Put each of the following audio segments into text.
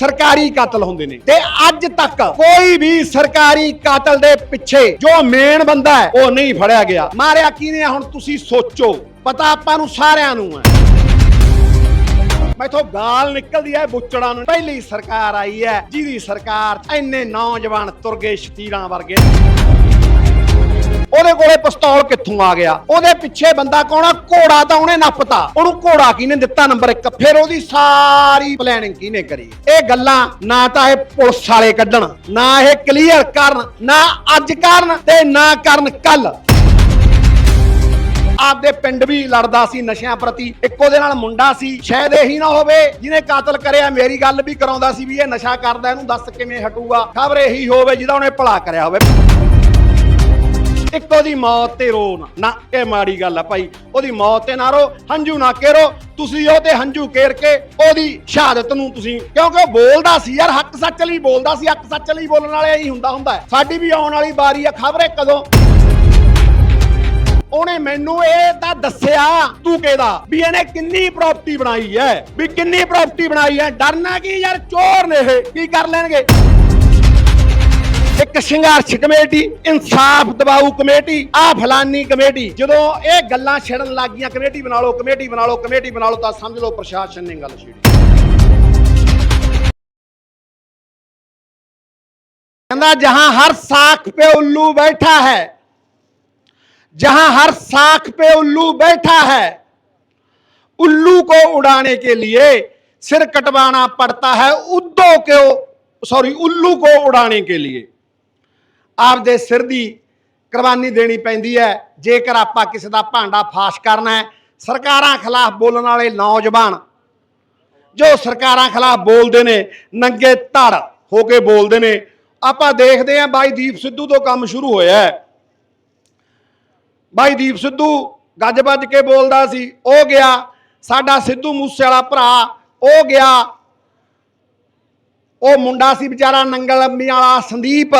ਸਰਕਾਰੀ ਕਾਤਲ ਹੁੰਦੇ ਨੇ। ਤੇ ਅੱਜ ਤੱਕ ਕੋਈ ਵੀ ਸਰਕਾਰੀ ਕਾਤਲ ਦੇ ਪਿੱਛੇ ਜੋ ਮੇਨ ਬੰਦਾ ਹੈ, ਉਹ ਨਹੀਂ ਫੜਿਆ ਗਿਆ। ਮਾਰਿਆ ਕਿਹਨੇ ਆ? ਹੁਣ ਤੁਸੀਂ ਸੋਚੋ। ਪਤਾ ਆਪਾਂ ਨੂੰ ਸਾਰਿਆਂ ਨੂੰ ਹੈ। ਮੈਥੋਂ ਗਾਲ ਨਿਕਲਦੀ ਹੈ ਬੁੱਚੜਾਂ ਨੂੰ। ਪਹਿਲੀ ਸਰਕਾਰ ਆਈ ਹੈ, ਜਿਹਦੀ ਸਰਕਾਰ 'ਚ ਇੰਨੇ ਨੌਜਵਾਨ ਤੁਰ ਗਏ ਸ਼ਤੀਰਾਂ ਵਰਗੇ। ਉਹਦੇ ਕੋਲੇ ਪਿਸਤੌਲ ਕਿੱਥੋਂ ਆ ਗਿਆ? ਉਹਦੇ ਪਿੱਛੇ ਬੰਦਾ ਕੌਣ ਘੋੜਾ ਤਾਂ ਉਹਨੇ ਨੱਪਤਾ। ਉਹਨੂੰ ਘੋੜਾ ਕਿਹਨੇ ਦਿੱਤਾ? ਨੰਬਰ 1 ਫਿਰ ਉਹਦੀ ਸਾਰੀ ਪਲੈਨਿੰਗ ਕਿਹਨੇ ਕਰੀ? ਇਹ ਗੱਲਾਂ ਨਾ ਤਾਂ ਇਹ ਪੁਲਿਸ ਵਾਲੇ ਕੱਢਣ, ਨਾ ਇਹ ਕਲੀਅਰ ਕਰਨ, ਨਾ ਅੱਜ ਕਰਨ ਤੇ ਨਾ ਕਰਨ ਕੱਲ ਆਪਦੇ ਪਿੰਡ ਵੀ ਲੜਦਾ ਸੀ ਨਸ਼ਿਆਂ ਪ੍ਰਤੀ। ਇੱਕੋ ਦੇ ਨਾਲ ਮੁੰਡਾ ਸੀ, ਸ਼ਾਇਦ ਇਹੀ ਨਾ ਹੋਵੇ, ਜਿਹਨੇ ਕਾਤਲ ਕਰਿਆ। ਮੇਰੀ ਗੱਲ ਵੀ ਕਰਾਉਂਦਾ ਸੀ ਵੀ ਇਹ ਨਸ਼ਾ ਕਰਦਾ, ਇਹਨੂੰ ਦੱਸ ਕਿਵੇਂ ਹਟੂਗਾ। ਖਬਰ ਇਹੀ ਹੋਵੇ ਜਿਹਦਾ ਉਹਨੇ ਭਲਾ ਕਰਿਆ ਹੋਵੇ। ਇੱਕ ਉਹਦੀ ਮੌਤ ਤੇ ਰੋ ਨਾ। ਨਾ ਇਹ ਮਾੜੀ ਗੱਲ ਆ ਭਾਈ, ਉਹਦੀ ਮੌਤ ਤੇ ਨਾ ਰੋ, ਹੰਝੂ ਨਾ ਕੇਰੋ। ਤੁਸੀਂ ਉਹ ਤੇ ਹੰਝੂ ਕੇਰ ਕੇ ਉਹਦੀ ਸ਼ਹਾਦਤ ਨੂੰ ਤੁਸੀਂ ਕਿਉਂਕਿ ਉਹ ਬੋਲਦਾ ਸੀ ਯਾਰ, ਹੱਕ ਸੱਚ ਲਈ ਬੋਲਦਾ ਸੀ, ਹੱਕ ਸੱਚ ਲਈ ਬੋਲਣ ਵਾਲੇ ਇਹੀ ਹੁੰਦਾ ਹੁੰਦਾ ਹੈ। ਸਾਡੀ ਵੀ ਆਉਣ ਵਾਲੀ ਵਾਰੀ ਆ, ਖਬਰੇ ਕਦੋਂ ਉਹਨੇ ਮੈਨੂੰ ਇਹ ਤਾਂ ਦੱਸਿਆ, ਤੂੰ ਕਿਹਦਾ? ਵੀ ਇਹਨੇ ਕਿੰਨੀ ਪ੍ਰਾਪਰਟੀ ਬਣਾਈ ਹੈ। ਵੀ ਕਿੰਨੀ ਪ੍ਰਾਪਰਟੀ ਬਣਾਈ ਹੈ। ਡਰਨਾ ਕੀ ਯਾਰ, ਚੋਰ ਨੇ ਇਹ। ਕੀ ਕਰ ਲੈਣਗੇ? ਇੱਕ ਸੰਘਰਸ਼ ਕਮੇਟੀ ਇਨਸਾਫ ਦਬਾਊ ਕਮੇਟੀ ਆ ਫਲਾਨੀ ਕਮੇਟੀ ਜਦੋਂ ਇਹ ਗੱਲਾਂ ਛੇੜਨ ਲੱਗ ਗਈਆਂ ਕਮੇਟੀ ਬਣਾ ਲਓ ਕਮੇਟੀ ਬਣਾ ਲਓ ਕਮੇਟੀ ਬਣਾ ਲਓ ਤਾਂ ਸਮਝ ਲਓ ਪ੍ਰਸ਼ਾਸਨ ਨੇ ਗੱਲ ਛੇੜੀ ਕਹਿੰਦਾ ਜਹਾਂ ਹਰ ਸਾਖ पे उल्लू बैठा है जहां हर साख पे उल्लू बैठा है उल्लू को उड़ाने के लिए सिर कटवाना पड़ता है उद्दो को सॉरी उल्लू को उड़ाने के लिए ਆਪਦੇ ਸਿਰ ਦੀ ਕੁਰਬਾਨੀ ਦੇਣੀ ਪੈਂਦੀ ਹੈ। ਜੇਕਰ ਆਪਾਂ ਕਿਸੇ ਦਾ ਭਾਂਡਾ ਫਾਸ਼ ਕਰਨਾ ਹੈ, ਸਰਕਾਰਾਂ ਖਿਲਾਫ ਬੋਲਣ ਵਾਲੇ ਨੌਜਵਾਨ ਜੋ ਸਰਕਾਰਾਂ ਖਿਲਾਫ ਬੋਲਦੇ ਨੇ, ਨੰਗੇ ਧੜ ਹੋ ਕੇ ਬੋਲਦੇ ਨੇ, ਆਪਾਂ ਦੇਖਦੇ ਹਾਂ ਬਾਈ ਦੀਪ ਸਿੱਧੂ ਤੋਂ ਕੰਮ ਸ਼ੁਰੂ ਹੋਇਆ ਹੈ। ਬਾਈ ਦੀਪ ਸਿੱਧੂ ਗੱਜ ਵੱਜ ਕੇ ਬੋਲਦਾ ਸੀ, ਉਹ ਗਿਆ, ਸਾਡਾ ਸਿੱਧੂ ਮੂਸੇ ਵਾਲਾ ਭਰਾ, ਉਹ ਗਿਆ। ਉਹ ਮੁੰਡਾ ਸੀ ਵਿਚਾਰਾ ਨੰਗਲ ਅੰਮੀ ਵਾਲਾ ਸੰਦੀਪ।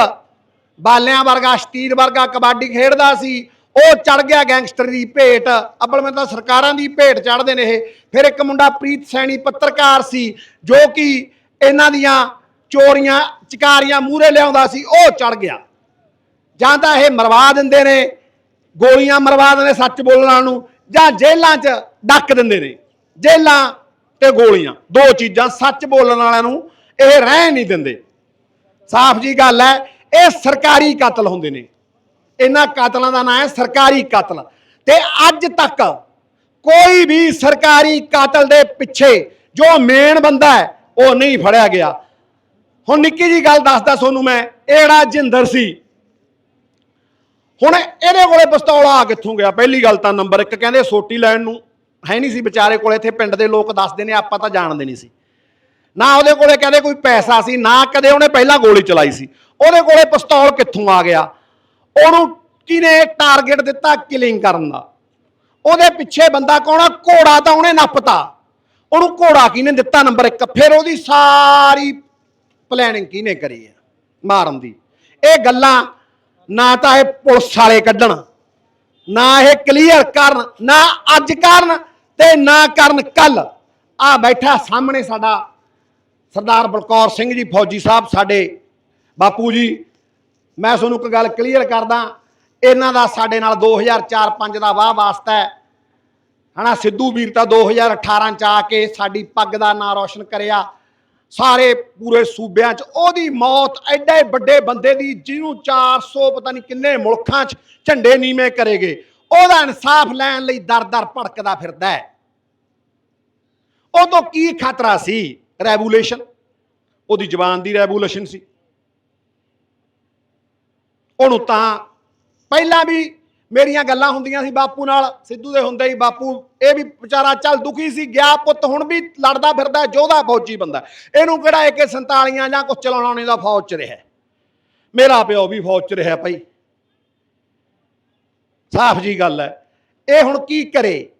ਬਾਲਿਆਂ ਵਰਗਾ ਸਟੀਰ ਵਰਗਾ ਕਬੱਡੀ ਖੇਡਦਾ ਸੀ। ਉਹ ਚੜ ਗਿਆ ਗੈਂਗਸਟਰ ਦੀ ਭੇਟ। ਅੱਬਲ ਮੈਂ ਤਾਂ ਸਰਕਾਰਾਂ ਦੀ ਭੇਟ ਚੜਦੇ ਨੇ ਇਹ। ਫਿਰ ਇੱਕ ਮੁੰਡਾ ਪ੍ਰੀਤ ਸੈਣੀ ਪੱਤਰਕਾਰ ਸੀ, ਜੋ ਕਿ ਇਹਨਾਂ ਦੀਆਂ ਚੋਰੀਆਂ, ਚਕਾਰੀਆਂ ਮੂਹਰੇ ਲਿਆਉਂਦਾ ਸੀ, ਉਹ ਚੜ ਗਿਆ। ਜਾਂ ਤਾਂ ਇਹ ਮਰਵਾ ਦਿੰਦੇ ਨੇ, ਗੋਲੀਆਂ ਮਰਵਾ ਦਿੰਦੇ ਸੱਚ ਬੋਲਣ ਨੂੰ, ਜਾਂ ਜੇਲ੍ਹਾਂ 'ਚ ਡੱਕ ਦਿੰਦੇ ਨੇ। ਜੇਲ੍ਹਾਂ ਤੇ ਗੋਲੀਆਂ, ਦੋ ਚੀਜ਼ਾਂ ਸੱਚ ਬੋਲਣ ਵਾਲਿਆਂ ਨੂੰ ਇਹ ਰਹਿ ਨਹੀਂ ਦਿੰਦੇ। ਸਾਫ਼ ਜੀ ਗੱਲ ਹੈ ਇਹ ਸਰਕਾਰੀ ਕਾਤਲ ਹੁੰਦੇ ਨੇ। ਇਹਨਾਂ ਕਾਤਲਾਂ ਦਾ ਨਾਮ ਹੈ ਸਰਕਾਰੀ ਕਤਲ। ਤੇ ਅੱਜ ਤੱਕ ਕੋਈ ਵੀ ਸਰਕਾਰੀ ਕਾਤਲ ਦੇ ਪਿੱਛੇ ਜੋ ਮੇਨ ਬੰਦਾ ਹੈ, ਉਹ ਨਹੀਂ ਫੜਿਆ ਗਿਆ। ਹੁਣ ਨਿੱਕੀ ਜੀ ਗੱਲ ਦੱਸਦਾ ਤੁਹਾਨੂੰ ਮੈਂ, ਇਹ ਜਿਹੜਾ ਜਿੰਦਰ ਸੀ। ਹੁਣ ਇਹਦੇ ਕੋਲੇ ਪਿਸਤੌਲ ਆ ਕਿੱਥੋਂ ਗਿਆ? ਪਹਿਲੀ ਗੱਲ ਤਾਂ ਨੰਬਰ 1 ਕਹਿੰਦੇ ਸੋਟੀ ਲੈਣ ਨੂੰ ਹੈ ਨਹੀਂ ਸੀ ਵਿਚਾਰੇ ਕੋਲੇ, ਇੱਥੇ ਪਿੰਡ ਦੇ ਲੋਕ ਦੱਸਦੇ ਨੇ, ਆਪਾਂ ਤਾਂ ਜਾਣਦੇ ਨਹੀਂ ਸੀ। ਨਾ ਉਹਦੇ ਕੋਲੇ ਕਹਿੰਦੇ ਕੋਈ ਪੈਸਾ ਸੀ, ਨਾ ਕਦੇ ਉਹਨੇ ਪਹਿਲਾਂ ਗੋਲੀ ਚਲਾਈ ਸੀ। ਉਹਦੇ ਕੋਲੇ ਪਿਸਤੌਲ ਕਿੱਥੋਂ ਆ ਗਿਆ? ਉਹਨੂੰ ਕਿਨੇ ਟਾਰਗੇਟ ਦਿੱਤਾ ਕਿਲਿੰਗ ਕਰਨ ਦਾ? ਉਹਦੇ ਪਿੱਛੇ ਬੰਦਾ ਕੌਣ ਆ? ਘੋੜਾ ਤਾਂ ਉਹਨੇ ਨੱਪਤਾ। ਉਹਨੂੰ ਘੋੜਾ ਕਿਹਨੇ ਦਿੱਤਾ ਨੰਬਰ 1 ਫਿਰ ਉਹਦੀ ਸਾਰੀ ਪਲੈਨਿੰਗ ਕਿਹਨੇ ਕਰੀ ਹੈ ਮਾਰਨ ਦੀ। ਇਹ ਗੱਲਾਂ ਨਾ ਤਾਂ ਇਹ ਪੁਲਿਸ ਵਾਲੇ ਕੱਢਣ, ਨਾ ਇਹ ਕਲੀਅਰ ਕਰਨ, ਨਾ ਅੱਜ ਕਰਨ ਤੇ ਨਾ ਕਰਨ ਕੱਲ ਆ ਬੈਠਾ ਸਾਹਮਣੇ ਸਾਡਾ ਸਰਦਾਰ ਬਲਕੌਰ ਸਿੰਘ ਜੀ, ਫੌਜੀ ਸਾਹਿਬ ਸਾਡੇ ਬਾਪੂ ਜੀ, ਮੈਂ ਤੁਹਾਨੂੰ ਇੱਕ ਗੱਲ ਕਲੀਅਰ ਕਰਦਾ, ਇਹਨਾਂ ਦਾ ਸਾਡੇ ਨਾਲ 2004-5 ਦਾ ਵਾਹ ਵਾਸਤਾ ਹੈ। ਹਨਾ, ਸਿੱਧੂ ਵੀਰ ਤਾਂ 2018 ਚ ਆ ਕੇ ਸਾਡੀ ਪੱਗ ਦਾ ਨਾਂ ਰੌਸ਼ਨ ਕਰਿਆ। ਸਾਰੇ ਪੂਰੇ ਸੂਬਿਆਂ 'ਚ ਉਹਦੀ ਮੌਤ, ਐਡੇ ਵੱਡੇ ਬੰਦੇ ਦੀ, ਜਿਹਨੂੰ 400 ਪਤਾ ਨਹੀਂ ਕਿੰਨੇ ਮੁਲਕਾਂ 'ਚ ਝੰਡੇ ਨੀਵੇਂ ਕਰੇਗੇ ਉਹਦਾ ਇਨਸਾਫ ਲੈਣ ਲਈ ਦਰ-ਦਰ ਭੜਕਦਾ ਫਿਰਦਾ ਹੈ। ਉਹ ਤੋਂ ਕੀ ਖਤਰਾ ਸੀ? ਰੈਵੂਲੇਸ਼ਨ। ਉਹਦੀ ਜ਼ਬਾਨ ਦੀ ਰੈਵੂਲੇਸ਼ਨ ਸੀ। ਉਹਨੂੰ ਤਾਂ ਪਹਿਲਾਂ ਵੀ ਮੇਰੀਆਂ ਗੱਲਾਂ ਹੁੰਦੀਆਂ ਸੀ ਬਾਪੂ ਨਾਲ, ਸਿੱਧੂ ਦੇ ਹੁੰਦੇ ਹੀ ਬਾਪੂ। ਇਹ ਵੀ ਵਿਚਾਰਾ ਚੱਲ ਦੁਖੀ ਸੀ, ਗਿਆ ਪੁੱਤ, ਹੁਣ ਵੀ ਲੜਦਾ ਫਿਰਦਾ, ਜੋਧਾ ਫੌਜੀ ਬੰਦਾ। ਇਹਨੂੰ ਕਿਹੜਾ ਇੱਕ 47 ਜਾਂ ਕੁਝ ਚਲਾਉਣੇ ਦਾ ਫੌਜ ਚ ਰਿਹਾ। ਮੇਰਾ ਪਿਓ ਵੀ ਫੌਜ ਚ ਰਿਹਾ ਭਾਈ। ਸਾਫ਼ ਜੀ ਗੱਲ ਹੈ। ਇਹ ਹੁਣ ਕੀ ਕਰੇ?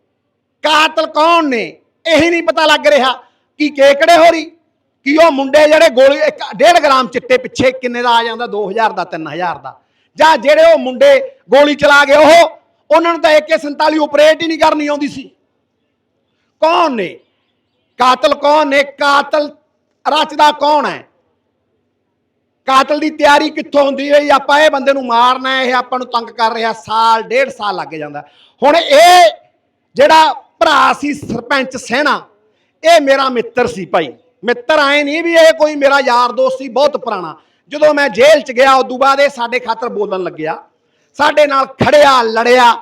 ਕਾਤਲ ਕੌਣ ਨੇ? ਇਹੀ ਨਹੀਂ ਪਤਾ ਲੱਗ ਰਿਹਾ ਕੀ ਕੇਕੜੇ ਹੋ ਰਹੀ। ਕੀ ਉਹ ਮੁੰਡੇ ਜਿਹੜੇ ਗੋਲੀ 1.5 ਗ੍ਰਾਮ ਚਿੱਟੇ ਪਿੱਛੇ ਕਿੰਨੇ ਦਾ ਆ ਜਾਂਦਾ? 2000 ਦਾ 3000 ਦਾ। ਜਾਂ ਜਿਹੜੇ ਉਹ ਮੁੰਡੇ ਗੋਲੀ ਚਲਾ ਗਏ ਉਹ, ਉਹਨਾਂ ਨੂੰ ਤਾਂ AK47 ਆਪਰੇਟ ਹੀ ਨਹੀਂ ਕਰਨੀ ਆਉਂਦੀ ਸੀ। ਕੌਣ ਨੇ? ਕਾਤਲ ਕੌਣ ਨੇ? ਕਾਤਲ ਰਚਦਾ ਕੌਣ ਹੈ? ਕਾਤਲ ਦੀ ਤਿਆਰੀ ਕਿੱਥੋਂ ਹੁੰਦੀ ਹੈ ਆਪਾਂ ਇਹ ਬੰਦੇ ਨੂੰ ਮਾਰਨਾ ਹੈ, ਇਹ ਆਪਾਂ ਨੂੰ ਤੰਗ ਕਰ ਰਿਹਾ, ਸਾਲ, ਡੇਢ ਸਾਲ ਲੱਗ ਜਾਂਦਾ। ਹੁਣ ਇਹ ਜਿਹੜਾ ਭਰਾ ਸੀ ਸਰਪੰਚ ਸਹਿਣਾ, ਇਹ ਮੇਰਾ ਮਿੱਤਰ ਸੀ ਭਾਈ। ਮਿੱਤਰ ਆਏ ਨਹੀਂ ਵੀ ਇਹ ਕੋਈ ਮੇਰਾ ਯਾਰ ਦੋਸਤ ਸੀ, ਬਹੁਤ ਪੁਰਾਣਾ। ਜਦੋਂ ਮੈਂ ਜੇਲ੍ਹ 'ਚ ਗਿਆ, ਉਦੋਂ ਬਾਅਦ ਇਹ ਸਾਡੇ ਖਾਤਰ ਬੋਲਣ ਲੱਗਿਆ। ਸਾਡੇ ਨਾਲ ਖੜਿਆ, ਲੜਿਆ।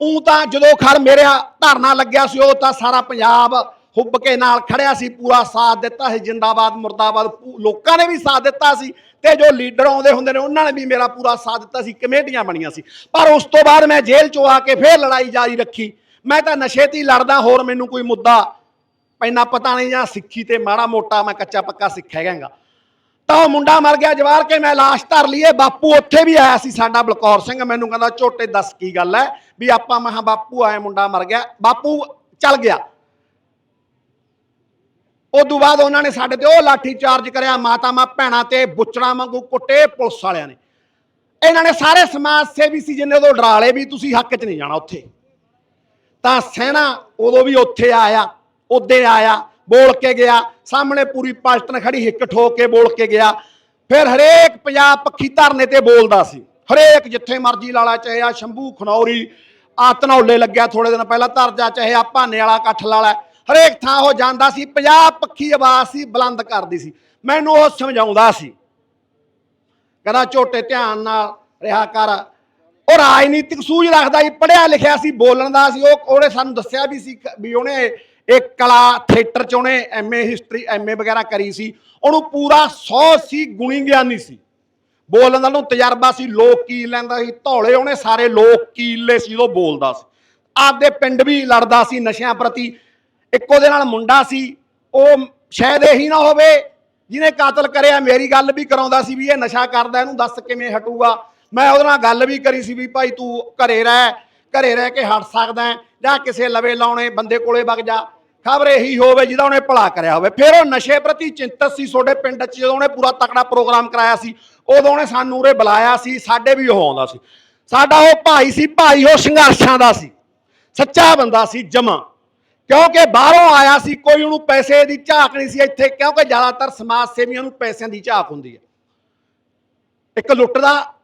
ਉਹ ਤਾਂ ਜਦੋਂ ਖੜ ਮੇਰਾ ਧਰਨਾ ਲੱਗਿਆ ਸੀ, ਉਹ ਤਾਂ ਸਾਰਾ ਪੰਜਾਬ ਹੁੱਬ ਕੇ ਨਾਲ ਖੜਿਆ ਸੀ, ਪੂਰਾ ਸਾਥ ਦਿੱਤਾ ਸੀ, ਜਿੰਦਾਬਾਦ, ਮੁਰਦਾਬਾਦ ਲੋਕਾਂ ਨੇ ਵੀ ਸਾਥ ਦਿੱਤਾ ਸੀ ਤੇ ਜੋ ਲੀਡਰ ਆਉਂਦੇ ਹੁੰਦੇ ਨੇ, ਉਹਨਾਂ ਨੇ ਵੀ ਮੇਰਾ ਪੂਰਾ ਸਾਥ ਦਿੱਤਾ ਸੀ, ਕਮੇਟੀਆਂ ਬਣੀਆਂ ਸੀ। ਪਰ ਉਸ ਤੋਂ ਬਾਅਦ ਮੈਂ ਜੇਲ੍ਹ ਚੋਂ ਆ ਕੇ ਫੇਰ ਲੜਾਈ ਜਾਰੀ ਰੱਖੀ। ਮੈਂ ਤਾਂ ਨਸ਼ੇ ਤੇ ਹੀ ਲੜਦਾ, ਹੋਰ ਮੈਨੂੰ ਕੋਈ ਮੁੱਦਾ ਪੈਨਾ ਪਤਾ ਨਹੀਂ ਜਾਂ ਸਿੱਖੀ ਤੇ ਮਾੜਾ ਮੋਟਾ ਮੈਂ ਕੱਚਾ ਪੱਕਾ ਸਿੱਖਿਆ ਗਾਂਗਾ ਤਾਂ ਉਹ ਮੁੰਡਾ ਮਰ ਗਿਆ, ਜਵਾਰ ਕੇ ਮੈਂ ਲਾਸ਼ ਧਰ ਲਈਏ ਬਾਪੂ ਉੱਥੇ ਵੀ ਆਇਆ ਸੀ ਸਾਡਾ ਬਲਕੌਰ ਸਿੰਘ। ਮੈਨੂੰ ਕਹਿੰਦਾ ਝੋਟੇ ਦੱਸ ਕੀ ਗੱਲ ਹੈ ਵੀ ਆਪਾਂ ਮਹਾ ਬਾਪੂ ਆਏ, ਮੁੰਡਾ ਮਰ ਗਿਆ। ਬਾਪੂ ਚੱਲ ਗਿਆ। ਉਦੋਂ ਬਾਅਦ ਉਹਨਾਂ ਨੇ ਸਾਡੇ ਤੇ ਉਹ ਲਾਠੀ ਚਾਰਜ ਕਰਿਆ ਮਾਤਾਵਾਂ ਭੈਣਾਂ ਤੇ ਬੁੱਚੜਾ ਵਾਂਗੂ ਕੁੱਟੇ ਪੁਲਿਸ ਵਾਲਿਆਂ ਨੇ। ਇਹਨਾਂ ਨੇ ਸਾਰੇ ਸਮਾਜ ਸੇਵੀ ਸੀ ਜਿੰਨੇ ਤੋਂ ਡਰਾਲੇ ਵੀ, ਤੁਸੀਂ ਹੱਕ 'ਚ ਨਹੀਂ ਜਾਣਾ ਉੱਥੇ। ਤਾਂ ਸੈਨਾ ਉਦੋਂ ਵੀ ਉੱਥੇ ਆਇਆ ਉੱਦੇ ਆਇਆ। ਬੋਲ ਕੇ ਗਿਆ, ਸਾਹਮਣੇ ਪੂਰੀ ਪਲਟਨ ਖੜੀ, ਹਿੱਕ ਠੋਕ ਕੇ ਬੋਲ ਕੇ ਗਿਆ। ਫਿਰ ਹਰੇਕ ਪੰਜਾਬ ਪੱਖੀ ਧਰਨੇ ਤੇ ਬੋਲਦਾ ਸੀ। ਹਰੇਕ ਜਿੱਥੇ ਮਰਜ਼ੀ ਲਾਲਾ ਚਾਹੇ ਆ ਸ਼ੰਭੂ, ਖਨੌਰੀ ਆ ਧਨੌਲੇ ਲੱਗਿਆ ਥੋੜੇ ਦਿਨ ਪਹਿਲਾਂ ਧਰਜਾ ਚਾਹੇ ਆ ਭਾਨੇ ਵਾਲਾ, ਕੱਠ ਲਾਲਾ। ਹਰੇਕ ਥਾਂ ਉਹ ਜਾਂਦਾ ਸੀ, ਪੰਜਾਬ ਪੱਖੀ ਆਵਾਜ਼ ਸੀ, ਬੁਲੰਦ ਕਰਦੀ ਸੀ। ਮੈਨੂੰ ਉਹ ਸਮਝਾਉਂਦਾ ਸੀ। ਕਹਿੰਦਾ, ਝੋਟੇ ਧਿਆਨ ਨਾਲ ਰਿਹਾ ਕਰ। ਉਹ ਰਾਜਨੀਤਿਕ ਸੂਝ ਰੱਖਦਾ ਸੀ ਪੜਿਆ ਲਿਖਿਆ ਸੀ, ਬੋਲਣ ਦਾ ਸੀ। ਉਹ ਉਹਨੇ ਸਾਨੂੰ ਦੱਸਿਆ ਵੀ ਸੀ, ਵੀ ਉਹਨੇ ਇਹ ਕਲਾ ਥੀਏਟਰ ਚ ਉਹਨੇ ਐਮਏ ਹਿਸਟਰੀ ਐਮਏ ਵਗੈਰਾ ਕਰੀ ਸੀ। ਉਹਨੂੰ ਪੂਰਾ 100 ਸੀ, ਗੁਣੀ ਗਿਆਨੀ ਸੀ। ਬੋਲਣ ਦਾ ਉਹਨੂੰ ਤਜਰਬਾ ਸੀ, ਲੋਕ ਕੀ ਲੈਂਦਾ ਸੀ, ਧੌਲੇ ਉਹਨੇ ਸਾਰੇ ਲੋਕ ਕੀਲੇ ਸੀ, ਉਹ ਬੋਲਦਾ ਸੀ। ਆਪਦੇ ਪਿੰਡ ਵੀ ਲੜਦਾ ਸੀ ਨਸ਼ਿਆਂ ਪ੍ਰਤੀ। ਇੱਕੋ ਦੇ ਨਾਲ ਮੁੰਡਾ ਸੀ, ਉਹ ਸ਼ਾਇਦ ਇਹੀ ਨਾ ਹੋਵੇ, ਜਿਹਨੇ ਕਾਤਲ ਕਰਿਆ, ਮੇਰੀ ਗੱਲ ਵੀ ਕਰਾਉਂਦਾ ਸੀ ਵੀ ਇਹ ਨਸ਼ਾ ਕਰਦਾ, ਇਹਨੂੰ ਦੱਸ ਕਿਵੇਂ ਹਟੂਗਾ। ਮੈਂ ਉਹਦੇ ਨਾਲ ਗੱਲ ਵੀ ਕਰੀ ਸੀ ਵੀ ਭਾਈ ਤੂੰ ਘਰੇ ਰਹਿ ਘਰੇ ਰਹਿ ਕੇ ਹਟ ਸਕਦਾ ਜਾਂ ਕਿਸੇ ਲਵੇ ਲਾਉਣੇ, ਬੰਦੇ ਕੋਲੇ ਵਗ ਜਾ। ਖਬਰ ਇਹੀ ਹੋਵੇ ਜਿਹਦਾ ਉਹਨੇ ਭਲਾ ਕਰਿਆ ਹੋਵੇ। ਫਿਰ ਉਹ ਨਸ਼ੇ ਪ੍ਰਤੀ ਚਿੰਤਤ ਸੀ ਤੁਹਾਡੇ ਪਿੰਡ 'ਚ, ਜਦੋਂ ਉਹਨੇ ਪੂਰਾ ਤਕੜਾ ਪ੍ਰੋਗਰਾਮ ਕਰਾਇਆ ਸੀ, ਉਦੋਂ ਉਹਨੇ ਸਾਨੂੰ ਉਰੇ ਬੁਲਾਇਆ ਸੀ, ਸਾਡੇ ਵੀ ਉਹ ਆਉਂਦਾ ਸੀ। ਸਾਡਾ ਉਹ ਭਾਈ ਸੀ, ਭਾਈ ਉਹ ਸੰਘਰਸ਼ਾਂ ਦਾ ਸੀ। ਸੱਚਾ ਬੰਦਾ ਸੀ, ਜਮਾ। ਕਿਉਂਕਿ ਬਾਹਰੋਂ ਆਇਆ ਸੀ, ਕੋਈ ਉਹਨੂੰ ਪੈਸੇ ਦੀ ਝਾਕ ਨਹੀਂ ਸੀ ਇੱਥੇ, ਕਿਉਂਕਿ ਜ਼ਿਆਦਾਤਰ ਸਮਾਜ ਸੇਵੀਆਂ ਨੂੰ ਪੈਸਿਆਂ ਦੀ ਝਾਕ ਹੁੰਦੀ ਹੈ। ਇੱਕ ਲੁੱਟਦਾ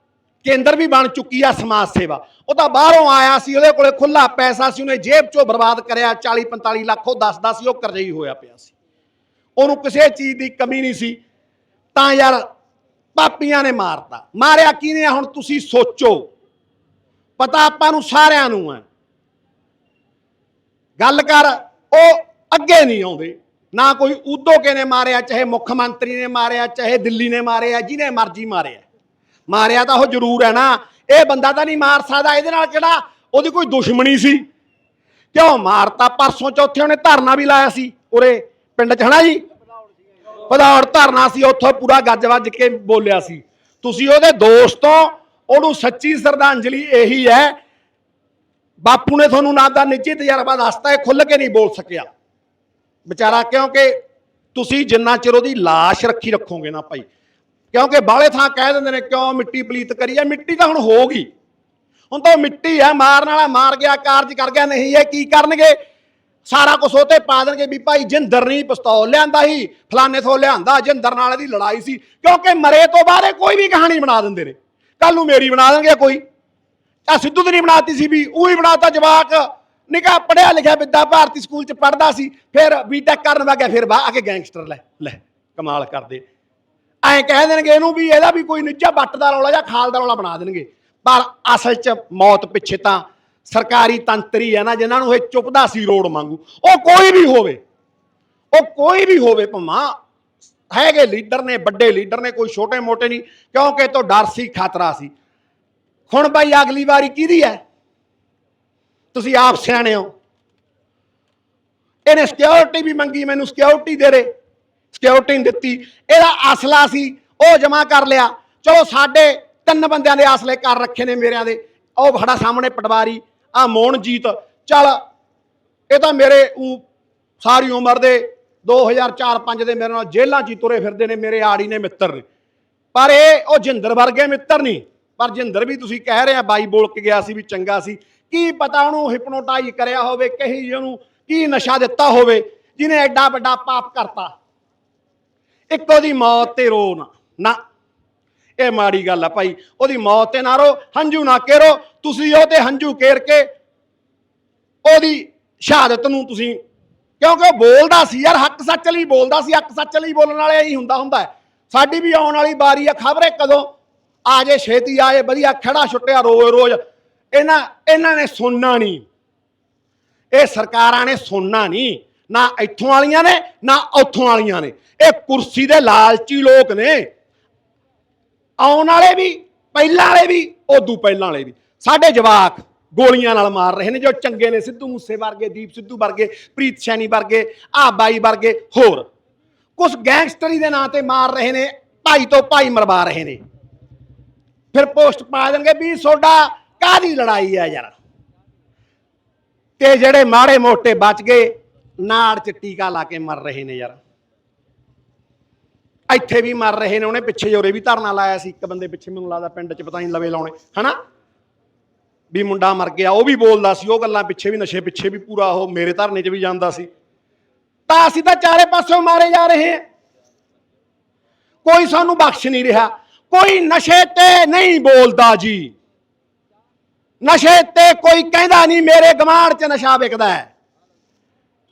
ਕੇਂਦਰ ਵੀ ਬਣ ਚੁੱਕੀ ਆ ਸਮਾਜ ਸੇਵਾ। ਉਹ ਤਾਂ ਬਾਹਰੋਂ ਆਇਆ ਸੀ, ਉਹਦੇ ਕੋਲੇ ਖੁੱਲਾ ਪੈਸਾ ਸੀ, ਉਹਨੇ ਜੇਬ ਚੋਂ ਬਰਬਾਦ ਕਰਿਆ 40 45 ਲੱਖ, ਉਹ ਦੱਸਦਾ ਸੀ, ਉਹ ਕਰਜ਼ਈ ਹੋਇਆ ਪਿਆ ਸੀ। ਉਹਨੂੰ ਕਿਸੇ ਚੀਜ਼ ਦੀ ਕਮੀ ਨਹੀਂ ਸੀ। ਤਾਂ ਯਾਰ ਪਾਪੀਆਂ ਨੇ ਮਾਰਤਾ। ਮਾਰਿਆ ਕਿਹਨੇ ਆ? ਹੁਣ ਤੁਸੀਂ ਸੋਚੋ। ਪਤਾ ਆਪਾਂ ਨੂੰ ਸਾਰਿਆਂ ਨੂੰ ਹੈ ਗੱਲ ਕਰ, ਉਹ ਅੱਗੇ ਨਹੀਂ ਆਉਂਦੇ। ਨਾ ਕੋਈ ਉਦੋਂ ਕੇ ਨੇ ਮਾਰਿਆ, ਚਾਹੇ ਮੁੱਖ ਮੰਤਰੀ ਨੇ ਮਾਰਿਆ, ਚਾਹੇ ਦਿੱਲੀ ਨੇ ਮਾਰਿਆ, ਜਿਹਨੇ ਮਰਜ਼ੀ ਮਾਰਿਆ। ਮਾਰਿਆ ਤਾਂ ਉਹ ਜ਼ਰੂਰ ਹੈ ਨਾ। ਇਹ ਬੰਦਾ ਤਾਂ ਨਹੀਂ ਮਾਰ ਸਕਦਾ, ਇਹਦੇ ਨਾਲ ਕਿਹੜਾ? ਉਹਦੀ ਕੋਈ ਦੁਸ਼ਮਣੀ ਸੀ। ਕਿਉਂ? ਮਾਰਤਾ ਪਰਸੋਂ ਚੌਥੇ ਉਹਨੇ ਧਰਨਾ ਵੀ ਲਾਇਆ ਸੀ ਉਰੇ ਪਿੰਡ 'ਚ, ਹਨਾ ਜੀ? ਪਧੌੜ ਧਰਨਾ ਸੀ, ਉੱਥੋਂ ਪੂਰਾ ਗੱਜ ਵੱਜ ਕੇ ਬੋਲਿਆ ਸੀ। ਤੁਸੀਂ ਉਹਦੇ ਦੋਸਤੋਂ ਉਹਨੂੰ ਸੱਚੀ ਸ਼ਰਧਾਂਜਲੀ ਇਹੀ ਹੈ। ਬਾਪੂ ਨੇ ਤੁਹਾਨੂੰ ਨਾ ਦਾ ਨਿੱਜੀ ਤਜਰਬਾ ਦੱਸਤਾ, ਇਹ ਖੁੱਲ ਕੇ ਨਹੀਂ ਬੋਲ ਸਕਿਆ। ਵਿਚਾਰਾ ਕਿਉਂਕਿ ਤੁਸੀਂ ਜਿੰਨਾ ਚਿਰ ਉਹਦੀ ਲਾਸ਼ ਰੱਖੀ ਰੱਖੋਗੇ ਨਾ ਭਾਈ ਕਿਉਂਕਿ ਬਾਲੇ ਥਾਂ ਕਹਿ ਦਿੰਦੇ ਨੇ, ਕਿਉਂ ਮਿੱਟੀ ਪਲੀਤ ਕਰੀ ਹੈ ਮਿੱਟੀ ਤਾਂ ਹੁਣ ਹੋ ਗਈ ਹੁਣ ਤਾਂ ਉਹ ਮਿੱਟੀ ਹੈ ਮਾਰਨ ਵਾਲਾ ਮਾਰ ਗਿਆ, ਕਾਰਜ ਕਰ ਗਿਆ, ਨਹੀਂ ਇਹ ਕੀ ਕਰਨਗੇ? ਸਾਰਾ ਕੁਝ ਉਹ ਤੇ ਪਾ ਦੇਣਗੇ ਵੀ ਭਾਈ ਜਿੰਦਰ ਨਹੀਂ ਪਿਸਤੌਲ ਲਿਆਂਦਾ ਸੀ, ਫਲਾਣੇ ਤੋਂ ਲਿਆਂਦਾ, ਜਿੰਦਰ ਨਾਲ ਇਹਦੀ ਲੜਾਈ ਸੀ, ਕਿਉਂਕਿ ਮਰੇ ਤੋਂ ਬਾਅਦ ਇਹ ਕੋਈ ਵੀ ਕਹਾਣੀ ਬਣਾ ਦਿੰਦੇ ਨੇ। ਕੱਲ ਨੂੰ ਮੇਰੀ ਬਣਾ ਦੇਣਗੇ ਕੋਈ। ਆ ਸਿੱਧੂ ਦੀ ਨਹੀਂ ਬਣਾਤੀ ਸੀ ਵੀ, ਉਹ ਹੀ ਬਣਾਤਾ ਜਵਾਕ। ਨਿਕਾ ਪੜਿਆ ਲਿਖਿਆ ਬਿੱਦਾ ਭਾਰਤੀ ਸਕੂਲ ਚ ਪੜਦਾ ਸੀ, ਫਿਰ ਬੀਟੈਕ ਕਰਨ ਵਾਗਿਆ ਫਿਰ ਬਾਹਰ ਆ ਕੇ ਗੈਂਗਸਟਰ ਲੈ ਲੈ, ਕਮਾਲ ਕਰਦੇ। ਐਂ ਕਹਿ ਦੇਣਗੇ ਇਹਨੂੰ ਵੀ ਇਹਦਾ ਵੀ ਕੋਈ ਨਿੱਜਾ ਬੱਟ ਦਾ ਰੌਲਾ ਜਾਂ ਖਾਲ ਦਾ ਰੌਲਾ ਬਣਾ ਦੇਣਗੇ। ਪਰ ਅਸਲ 'ਚ ਮੌਤ ਪਿੱਛੇ ਤਾਂ ਸਰਕਾਰੀ ਤੰਤਰੀ ਹੈ ਨਾ, ਜਿਨ੍ਹਾਂ ਨੂੰ ਇਹ ਚੁੱਪਦਾ ਸੀ ਰੋਡ ਵਾਂਗੂ। ਉਹ ਕੋਈ ਵੀ ਹੋਵੇ, ਉਹ ਕੋਈ ਵੀ ਹੋਵੇ ਭਮਾ, ਹੈਗੇ ਲੀਡਰ ਨੇ, ਵੱਡੇ ਲੀਡਰ ਨੇ, ਕੋਈ ਛੋਟੇ ਮੋਟੇ ਨਹੀਂ, ਕਿਉਂਕਿ ਇਹ ਤੋਂ ਡਰ ਸੀ, ਖਤਰਾ ਸੀ। ਹੁਣ ਬਾਈ ਅਗਲੀ ਵਾਰੀ ਕਿਹਦੀ ਹੈ? ਤੁਸੀਂ ਆਪ ਸਿਆਣੇ ਹੋ। ਇਹਨੇ ਸਿਕਿਉਰਿਟੀ ਵੀ ਮੰਗੀ, ਮੈਨੂੰ ਸਿਕਿਉਰਿਟੀ ਦੇ ਦੇ। ਸਿਕਿਉਰਿਟੀ ਨਹੀਂ ਦਿੱਤੀ। ਇਹਦਾ ਅਸਲਾ ਸੀ, ਉਹ ਜਮ੍ਹਾਂ ਕਰ ਲਿਆ। ਚਲੋ ਸਾਡੇ ਤਿੰਨ ਬੰਦਿਆਂ ਦੇ ਅਸਲੇ ਕਰ ਰੱਖੇ ਨੇ ਮੇਰਿਆਂ ਦੇ। ਉਹ ਸਾਡਾ ਸਾਹਮਣੇ ਪਟਵਾਰੀ ਆ ਮੋਹਨਜੀਤ। ਚੱਲ, ਇਹ ਤਾਂ ਮੇਰੇ ਉਹ ਸਾਰੀ ਉਮਰ ਦੇ 2004-5 ਦੇ ਮੇਰੇ ਨਾਲ ਜੇਲ੍ਹਾਂ 'ਚ ਹੀ ਤੁਰੇ ਫਿਰਦੇ ਨੇ ਮੇਰੇ ਆੜੀ ਨੇ ਮਿੱਤਰ ਨੇ। ਪਰ ਇਹ ਉਹ ਜਿੰਦਰ ਵਰਗੇ ਮਿੱਤਰ ਨਹੀਂ। ਪਰ ਜਿੰਦਰ ਵੀ ਤੁਸੀਂ ਕਹਿ ਰਹੇ ਆ, ਬਾਈ ਬੋਲ ਕੇ ਗਿਆ ਸੀ ਵੀ ਚੰਗਾ ਸੀ। ਕੀ ਪਤਾ ਉਹਨੂੰ ਹਿਪਨੋਟਾਈਜ਼ ਕਰਿਆ ਹੋਵੇ, ਕਹੀ ਉਹਨੂੰ ਕੀ ਨਸ਼ਾ ਦਿੱਤਾ ਹੋਵੇ, ਜਿਹਨੇ ਐਡਾ ਵੱਡਾ ਪਾਪ ਕਰਤਾ। ਇੱਕ ਉਹਦੀ ਮੌਤ ਤੇ ਰੋ ਨਾ ਨਾ। ਇਹ ਮਾੜੀ ਗੱਲ ਆ ਭਾਈ, ਉਹਦੀ ਮੌਤ ਤੇ ਨਾ ਰੋ, ਹੰਝੂ ਨਾ ਕੇਰੋ, ਤੁਸੀਂ ਉਹ ਤੇ ਹੰਝੂ ਕੇਰ ਕੇ ਉਹਦੀ ਸ਼ਹਾਦਤ ਨੂੰ ਤੁਸੀਂ, ਕਿਉਂਕਿ ਉਹ ਬੋਲਦਾ ਸੀ ਯਾਰ, ਹੱਕ ਸੱਚ ਲਈ ਬੋਲਦਾ ਸੀ, ਹੱਕ ਸੱਚ ਲਈ ਬੋਲਣ ਵਾਲੇ ਇਹੀ ਹੁੰਦਾ ਹੁੰਦਾ ਸਾਡੀ ਵੀ ਆਉਣ ਵਾਲੀ ਵਾਰੀ ਆ, ਖਬਰੇ ਕਦੋਂ? ਆ ਜੇ ਛੇਤੀ ਆ ਜੇ ਵਧੀਆ ਖੜਾ ਛੁੱਟਿਆ ਰੋਜ਼ ਰੋਜ਼। ਇਹਨਾਂ ਇਹਨਾਂ ਨੇ ਸੁਣਨਾ ਨਹੀਂ। ਇਹ ਸਰਕਾਰਾਂ ਨੇ ਸੁਣਨਾ ਨਹੀਂ। ਨਾ ਇੱਥੋਂ ਵਾਲੀਆਂ ਨੇ, ਨਾ ਉੱਥੋਂ ਵਾਲੀਆਂ ਨੇ। ਇਹ ਕੁਰਸੀ ਦੇ ਲਾਲਚੀ ਲੋਕ ਨੇ। ਆਉਣ ਵਾਲੇ ਵੀ, ਪਹਿਲਾਂ ਵਾਲੇ ਵੀ, ਉਦੋਂ ਪਹਿਲਾਂ ਵਾਲੇ ਵੀ। ਸਾਡੇ ਜਵਾਕ ਗੋਲੀਆਂ ਨਾਲ ਮਾਰ ਰਹੇ ਨੇ, ਜੋ ਚੰਗੇ ਨੇ, ਸਿੱਧੂ ਮੂਸੇ ਵਰਗੇ, ਦੀਪ ਸਿੱਧੂ ਵਰਗੇ, ਪ੍ਰੀਤ ਸੈਣੀ ਵਰਗੇ, ਆ ਬਾਈ ਵਰਗੇ, ਹੋਰ। ਕੁਝ ਗੈਂਗਸਟਰੀ ਦੇ ਨਾਂ ਤੇ ਮਾਰ ਰਹੇ ਨੇ, ਭਾਈ ਤੋਂ ਭਾਈ ਮਰਵਾ ਰਹੇ ਨੇ। ਫਿਰ ਪੋਸਟ ਪਾ ਦੇਣਗੇ ਵੀ ਸੋਡਾ ਕਾਦੀ ਲੜਾਈ ਹੈ ਯਾਰ? ਤੇ ਜਿਹੜੇ ਮਾੜੇ ਮੋਟੇ ਬਚ ਗਏ ਨਾੜ ਚ ਟੀਕਾ ਲਾ ਕੇ ਮਰ ਰਹੇ ਨੇ ਯਾਰ। ਇੱਥੇ ਵੀ ਮਰ ਰਹੇ ਨੇ, ਉਹਨੇ ਪਿੱਛੇ ਜੋਰੇ ਵੀ ਧਰਨਾ ਲਾਇਆ ਸੀ, ਇੱਕ ਬੰਦੇ ਪਿੱਛੇ ਮੈਨੂੰ ਲੱਗਦਾ ਪਿੰਡ ਚ ਪਤਾ ਨਹੀਂ ਲਵੇ ਲਾਉਣੇ, ਹਨਾ? ਵੀ ਮੁੰਡਾ ਮਰ ਗਿਆ, ਉਹ ਵੀ ਬੋਲਦਾ ਸੀ, ਉਹ ਗੱਲਾਂ ਪਿੱਛੇ ਵੀ, ਨਸ਼ੇ ਪਿੱਛੇ ਵੀ ਪੂਰਾ ਉਹ ਮੇਰੇ ਧਰਨੇ 'ਚ ਵੀ ਜਾਂਦਾ ਸੀ। ਤਾਂ ਅਸੀਂ ਤਾਂ ਚਾਰੇ ਪਾਸੋਂ ਮਾਰੇ ਜਾ ਰਹੇ ਹਾਂ। ਕੋਈ ਸਾਨੂੰ ਬਖਸ਼ ਨਹੀਂ ਰਿਹਾ, ਕੋਈ ਨਸ਼ੇ ਤੇ ਨਹੀਂ ਬੋਲਦਾ ਜੀ। ਨਸ਼ੇ ਤੇ ਕੋਈ ਕਹਿੰਦਾ ਨਹੀਂ, ਮੇਰੇ ਗਮਾੜ 'ਚ ਨਸ਼ਾ ਵਿਕਦਾ ਹੈ।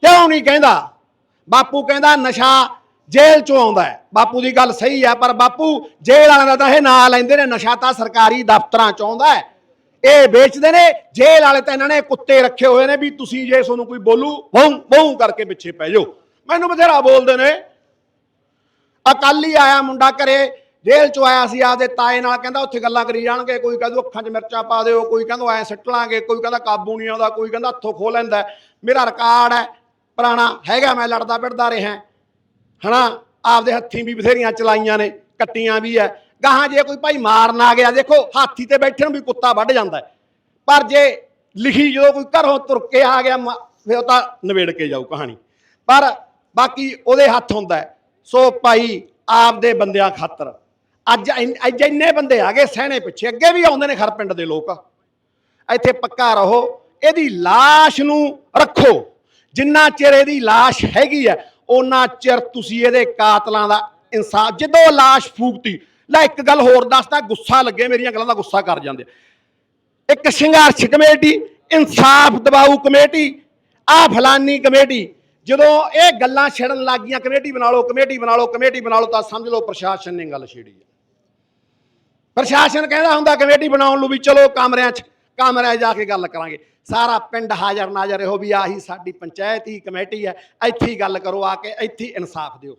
ਕਿਉਂ ਨਹੀਂ ਕਹਿੰਦਾ? ਬਾਪੂ ਕਹਿੰਦਾ ਨਸ਼ਾ ਜੇਲ੍ਹ 'ਚੋਂ ਆਉਂਦਾ ਹੈ। ਬਾਪੂ ਦੀ ਗੱਲ ਸਹੀ ਹੈ, ਪਰ ਬਾਪੂ ਜੇਲ੍ਹ ਵਾਲਿਆਂ ਦਾ ਤਾਂ ਇਹ ਨਾਂ ਲੈਂਦੇ ਨੇ, ਨਸ਼ਾ ਤਾਂ ਸਰਕਾਰੀ ਦਫ਼ਤਰਾਂ 'ਚ ਆਉਂਦਾ ਹੈ। ਇਹ ਵੇਚਦੇ ਨੇ, ਜੇਲ੍ਹ ਵਾਲੇ ਤਾਂ ਇਹਨਾਂ ਨੇ ਕੁੱਤੇ ਰੱਖੇ ਹੋਏ ਨੇ ਵੀ ਤੁਸੀਂ ਜੇ ਤੁਹਾਨੂੰ ਕੋਈ ਬੋਲੂ, ਬਹੁ ਬਹੁ ਕਰਕੇ ਪਿੱਛੇ ਪੈ ਜਾਓ। ਮੈਨੂੰ ਬਥੇਰਾ ਬੋਲਦੇ ਨੇ। ਅਕਾਲੀ ਆਇਆ ਮੁੰਡਾ ਘਰੇ, ਜੇਲ੍ਹ ਚੋਂ ਆਇਆ ਸੀ, ਆਪਦੇ ਤਾਏ ਨਾਲ ਕਹਿੰਦਾ ਉੱਥੇ ਗੱਲਾਂ ਕਰੀ ਜਾਣਗੇ, ਕੋਈ ਕਹਿੰਦਾ ਅੱਖਾਂ 'ਚ ਮਿਰਚਾਂ ਪਾ ਦਿਓ, ਕੋਈ ਕਹਿੰਦਾ ਐ ਸੱਟ ਲਾਂਗੇ ਕੋਈ ਕਹਿੰਦਾ ਕਾਬੂ ਨਹੀਂ ਆਉਂਦਾ, ਕੋਈ ਕਹਿੰਦਾ ਹੱਥੋਂ ਖੋ ਲੈਂਦਾ ਮੇਰਾ ਰਿਕਾਰਡ ਹੈ ਪੁਰਾਣਾ ਹੈਗਾ, ਮੈਂ ਲੜਦਾ ਪਿੜਦਾ ਰਿਹਾ। ਹਨਾ? ਆਪਦੇ ਹੱਥੀਂ ਵੀ ਬਥੇਰੀਆਂ ਚਲਾਈਆਂ ਨੇ, ਕੱਟੀਆਂ ਵੀ ਐ। ਗਾਹਾਂ ਜੇ ਕੋਈ ਭਾਈ ਮਾਰਨ ਆ ਗਿਆ, ਦੇਖੋ, ਹਾਥੀ ਤੇ ਬੈਠੇ ਨੂੰ ਵੀ ਕੁੱਤਾ ਵੱਢ ਜਾਂਦਾ ਪਰ ਜੇ ਲਿਖੀ ਜਦੋਂ ਕੋਈ ਘਰੋਂ ਤੁਰ ਕੇ ਆ ਗਿਆ, ਮ- ਫਿਰ ਉਹ ਤਾਂ ਨਵੇੜ ਕੇ ਜਾਊ ਕਹਾਣੀ। ਪਰ ਬਾਕੀ ਉਹਦੇ ਹੱਥ ਹੁੰਦਾ ਸੋ ਭਾਈ, ਆਪਦੇ ਬੰਦਿਆਂ ਖਾਤਰ। ਅੱਜ ਇੰਨ- ਅੱਜ ਇੰਨੇ ਬੰਦੇ ਆ ਗਏ ਸਹਿਣੇ ਪਿੱਛੇ, ਅੱਗੇ ਵੀ ਆਉਂਦੇ ਨੇ ਖਰ ਪਿੰਡ ਦੇ ਲੋਕ। ਇੱਥੇ ਪੱਕਾ ਰਹੋ, ਇਹਦੀ লাশ ਨੂੰ ਰੱਖੋ। ਜਿੰਨਾ ਚਿਰ ਇਹਦੀ লাশ ਹੈਗੀ ਹੈ ਉਹਨਾਂ ਚਿਰ ਤੁਸੀਂ ਇਹਦੇ ਕਾਤਲਾਂ ਦਾ ਇਨਸਾਫ ਜਦੋਂ লাশ ਫੂਕਤੀ ਲੈ ਇੱਕ ਗੱਲ ਹੋਰ ਦੱਸਦਾ ਗੁੱਸਾ ਲੱਗੇ ਮੇਰੀਆਂ ਗੱਲਾਂ ਦਾ ਗੁੱਸਾ ਕਰ ਜਾਂਦੇ ਇੱਕ ਸੰਘਰਸ਼ ਕਮੇਟੀ ਇਨਸਾਫ ਦਬਾਊ ਕਮੇਟੀ ਆ ਫਲਾਨੀ ਕਮੇਟੀ ਜਦੋਂ ਇਹ ਗੱਲਾਂ ਛੇੜਨ ਲੱਗ ਗਈਆਂ ਕਮੇਟੀ ਬਣਾ ਲਓ ਕਮੇਟੀ ਬਣਾ ਲਓ ਕਮੇਟੀ ਬਣਾ ਲਓ ਤਾਂ ਸਮਝ ਲਓ ਪ੍ਰਸ਼ਾਸਨ ਨੇ ਗੱਲ ਛੇੜੀ ਹੈ ਪ੍ਰਸ਼ਾਸਨ ਕਹਿੰਦਾ ਹੁੰਦਾ ਕਮੇਟੀ ਬਣਾਉਣ ਨੂੰ ਵੀ ਚਲੋ ਕਮਰਿਆਂ 'ਚ ਕਮਰਿਆਂ 'ਚ ਜਾ ਕੇ ਗੱਲ ਕਰਾਂਗੇ ਸਾਰਾ ਪਿੰਡ ਹਾਜ਼ਰ ਨਾਜ਼ਰ ਇਹੋ ਵੀ ਆਹੀ ਸਾਡੀ ਪੰਚਾਇਤ ਹੀ ਕਮੇਟੀ ਹੈ। ਇੱਥੇ ਹੀ ਗੱਲ ਕਰੋ ਆ ਕੇ, ਇੱਥੇ ਇਨਸਾਫ ਦਿਓ।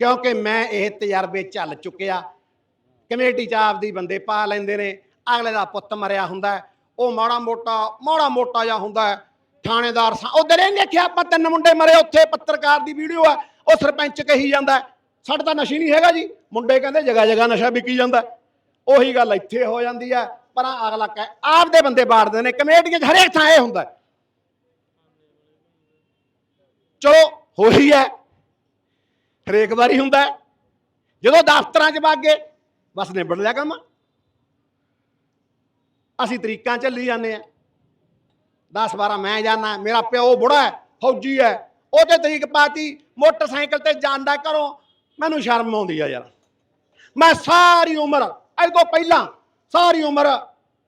ਕਿਉਂਕਿ ਮੈਂ ਇਹ ਤਜਰਬੇ ਚੱਲ ਚੁੱਕਿਆ। ਕਮੇਟੀ ਚ ਆਪਦੀ ਬੰਦੇ ਪਾ ਲੈਂਦੇ ਨੇ। ਅਗਲੇ ਦਾ ਪੁੱਤ ਮਰਿਆ ਹੁੰਦਾ ਉਹ ਮਾੜਾ ਮੋਟਾ ਮਾੜਾ ਮੋਟਾ ਜਿਹਾ ਹੁੰਦਾ ਥਾਣੇਦਾਰ ਉਧਰ ਇਹ ਦੇਖਿਆ ਆਪਾਂ ਤਿੰਨ ਮੁੰਡੇ ਮਰੇ, ਉੱਥੇ ਪੱਤਰਕਾਰ ਦੀ ਵੀਡੀਓ ਆ ਉਹ ਸਰਪੰਚ ਕਹੀ ਜਾਂਦਾ ਸਾਡਾ ਤਾਂ ਨਸ਼ੀ ਨਹੀਂ ਹੈਗਾ ਜੀ। ਮੁੰਡੇ ਕਹਿੰਦੇ ਜਗਾ ਜਗਾ ਨਸ਼ਾ ਵਿਕੀ ਜਾਂਦਾ। ਉਹੀ ਗੱਲ ਇੱਥੇ ਹੋ ਜਾਂਦੀ ਹੈ ਪਰ ਅਗਲਾ ਕਹੇ, ਆਪਦੇ ਬੰਦੇ ਬਾੜਦੇ ਨੇ। ਕਮੇਟੀਆਂ 'ਚ ਹਰੇਕ ਥਾਂ ਇਹ ਹੁੰਦਾ। ਚਲੋ, ਹੋਈ ਹੈ। ਹਰੇਕ ਵਾਰੀ ਹੁੰਦਾ। ਜਦੋਂ ਦਫ਼ਤਰਾਂ 'ਚ ਵਗ ਗਏ, ਬਸ ਨਿਬੜ ਲਿਆ ਕੰਮ। ਅਸੀਂ ਤਰੀਕਾਂ ਚੱਲੀ ਜਾਂਦੇ ਆ। 10 12 ਮੈਂ ਜਾਣਾ ਮੇਰਾ ਪਿਓ ਬੁੜਾ ਹੈ, ਫੌਜੀ ਹੈ। ਉਹ ਤੇ ਤਰੀਕ ਪਾਤੀ, ਮੋਟਰਸਾਈਕਲ ਤੇ ਜਾਂਦਾ ਘਰੋਂ। ਮੈਨੂੰ ਸ਼ਰਮ ਆਉਂਦੀ ਆ ਯਾਰ। ਮੈਂ ਸਾਰੀ ਉਮਰ, ਅੱਜ ਤੋਂ ਪਹਿਲਾਂ ਸਾਰੀ ਉਮਰ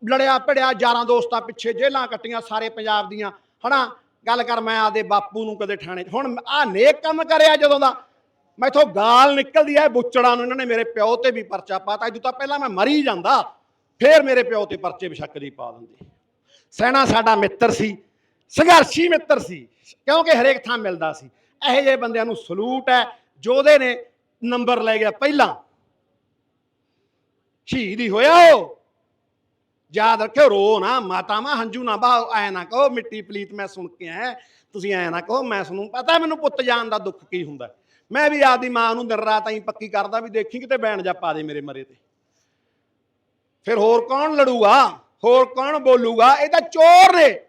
ਲੜਿਆ ਭੜਿਆ, ਯਾਰਾਂ ਦੋਸਤਾਂ ਪਿੱਛੇ ਜੇਲਾਂ ਕੱਟੀਆਂ ਸਾਰੇ ਪੰਜਾਬ ਦੀਆਂ। ਹਨਾ, ਗੱਲ ਕਰ ਮੈਂ ਆਦੇ ਬਾਪੂ ਨੂੰ ਕਦੇ ਠਾਣੇ ਹੁਣ ਆ ਨੇਕ ਕੰਮ ਕਰਿਆ ਜਦੋਂ ਦਾ। ਮੈਥੋਂ ਗਾਲ ਨਿਕਲਦੀ ਐ ਬੁੱਚੜਾਂ ਨੂੰ, ਇਹਨਾਂ ਨੇ ਮੇਰੇ ਪਿਓ ਤੇ ਵੀ ਪਰਚਾ ਪਾਤਾ। ਇਦੋਂ ਤਾਂ ਪਹਿਲਾਂ ਮੈਂ ਮਰੀ ਜਾਂਦਾ, ਫੇਰ ਮੇਰੇ ਪਿਓ ਤੇ ਪਰਚੇ ਬਸ਼ੱਕ ਦੀ ਪਾ ਦਿੰਦੇ। ਸੈਣਾ ਸਾਡਾ ਮਿੱਤਰ ਸੀ, ਸੰਘਰਸ਼ੀ ਮਿੱਤਰ ਸੀ, ਕਿਉਂਕਿ ਹਰੇਕ ਥਾਂ ਮਿਲਦਾ ਸੀ। ਇਹੋ ਜਿਹੇ ਬੰਦਿਆਂ ਨੂੰ ਸਲੂਟ ਹੈ ਜੋਦੇ ਨੇ ਨੰਬਰ ਲੈ ਗਿਆ ਪਹਿਲਾਂ। ਸ਼ਹੀਦ ਹੀ ਹੋਇਆ ਉਹ। ਯਾਦ ਰੱਖਿਓ, ਰੋ ਨਾ ਮਾਤਾ ਮਾਤਾਵਾਂ, ਹੰਝੂ ਨਾ ਬਾ ਐ ਨਾ ਕਹੋ, ਮਿੱਟੀ ਪਲੀਤ ਮੈਂ ਸੁਣ ਕੇ ਆਇਆ। ਤੁਸੀਂ ਐ ਨਾ ਕਹੋ, ਮੈਂ ਤੁਹਾਨੂੰ ਪਤਾ ਮੈਨੂੰ ਪੁੱਤ ਜਾਣ ਦਾ ਦੁੱਖ ਕੀ ਹੁੰਦਾ ਮੈਂ ਵੀ ਆਪਦੀ ਮਾਂ ਨੂੰ ਦਿਨ ਰਾਤ ਐਂ ਪੱਕੀ ਕਰਦਾ ਵੀ ਦੇਖੀ ਕਿਤੇ ਬੈਣ ਜਾ ਪਾ ਦੇ ਮੇਰੇ ਮਰੇ ਤੇ। ਫਿਰ ਹੋਰ ਕੌਣ ਲੜੂਗਾ? ਹੋਰ ਕੌਣ ਬੋਲੂਗਾ? ਇਹ ਤਾਂ ਚੋਰ ਨੇ।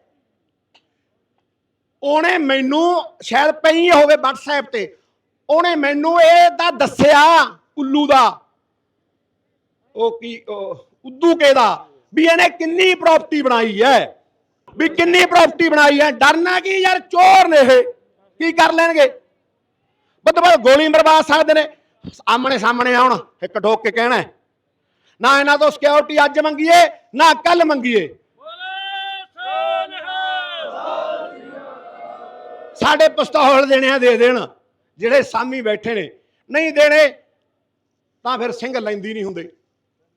ਉਹਨੇ ਮੈਨੂੰ ਸ਼ਾਇਦ ਪਈ ਹੋਵੇ WhatsApp ਤੇ। ਉਹਨੇ ਮੈਨੂੰ ਇਹ ਤਾਂ ਦੱਸਿਆ ਉੱਲੂ ਦਾ। ਉਹ ਕੀ, ਉਹ ਉද්ਦੂ ਕੇ ਦਾ ਵੀ ਇਹਨੇ ਕਿੰਨੀ ਪ੍ਰਾਪਰਟੀ ਬਣਾਈ ਹੈ। ਵੀ ਕਿੰਨੀ ਪ੍ਰਾਪਰਟੀ ਬਣਾਈ ਹੈ। ਡਰਨਾ ਕੀ ਯਾਰ, ਚੋਰ ਨੇ ਇਹ। ਕੀ ਕਰ ਲੈਣਗੇ? ਬਦਬਾ ਗੋਲੀ ਮਰਵਾ ਸਕਦੇ ਨੇ। ਆਮਣੇ ਸਾਹਮਣੇ ਆਉਣ, ਇੱਕ ਠੋਕ ਕੇ ਕਹਿਣਾ ਨਾ ਇਹਨਾਂ ਤੋਂ ਸਿਕਿਉਰਿਟੀ ਅੱਜ ਮੰਗੀਏ, ਨਾ ਕੱਲ ਮੰਗੀਏ। ਸਾਡੇ ਪਿਸਤੌਲ ਦੇਣੇ ਆ ਦੇ ਦੇਣ। ਜਿਹੜੇ ਸਾਮੀ ਬੈਠੇ ਨੇ, ਨਹੀਂ ਦੇਣੇ, ਤਾਂ ਫਿਰ ਸਿੰਘ ਲੈਂਦੀ ਨਹੀਂ ਹੁੰਦੇ।